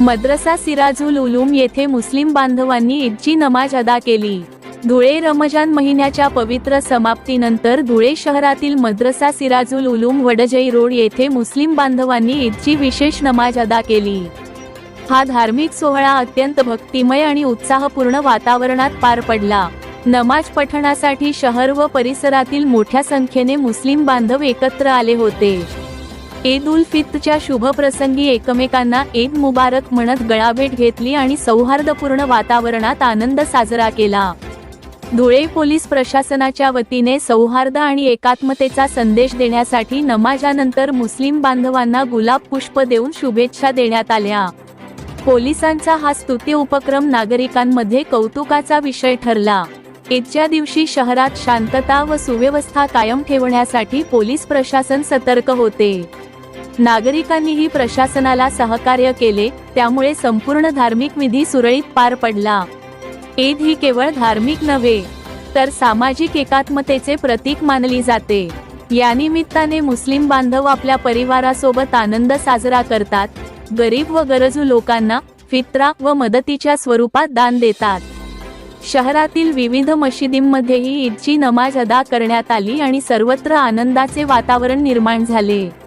मद्रसा सिराजुल उलूम येथे मुस्लिम बांधवांनी ईदची नमाज अदा केली. धुळे रमजान महिन्याच्या पवित्र समाप्तीनंतर धुळे शहरातील मद्रसा सिराजुल उलूम वडजई रोड येथे मुस्लिम बांधवांनी ईदची विशेष नमाज अदा केली. हा धार्मिक सोहळा अत्यंत भक्तिमय आणि उत्साहपूर्ण वातावरणात पार पडला. नमाज पठणासाठी शहर व परिसरातील मोठ्या संख्येने मुस्लिम बांधव एकत्र आले होते. ईद उल फित्रच्या शुभ प्रसंगी एकमेकांना ईद मुबारक म्हणत गळाभेट घेतली आणि सौहार्दपूर्ण वातावरणात आनंद साजरा केला. धुळे पोलीस प्रशासनाच्या वतीने सौहार्द आणि एकात्मतेचा संदेश देण्यासाठी नमाजानंतर मुस्लिम बांधवांना गुलाब पुष्प देऊन शुभेच्छा देण्यात आल्या. पोलिसांचा हा स्तुती उपक्रम नागरिकांमध्ये कौतुकाचा विषय ठरला. ईदच्या दिवशी शहरात शांतता व सुव्यवस्था कायम ठेवण्यासाठी पोलीस प्रशासन सतर्क होते. नागरिकांनीही प्रशासनाला सहकार्य केले त्यामुळे संपूर्ण धार्मिक विधी सुरळीत पार पडला. ईद ही केवळ धार्मिक नव्हे तर सामाजिक एकात्मतेचे प्रतीक मानली जाते. या निमित्ताने मुस्लिम बांधव आपल्या परिवारासोबत आनंद साजरा करतात गरीब व गरजू लोकांना फित्रा व मदतीच्या स्वरूपात दान देतात. शहरातील विविध मशिदींमध्येही ईदची नमाज अदा करण्यात आली आणि सर्वत्र आनंदाचे वातावरण निर्माण झाले.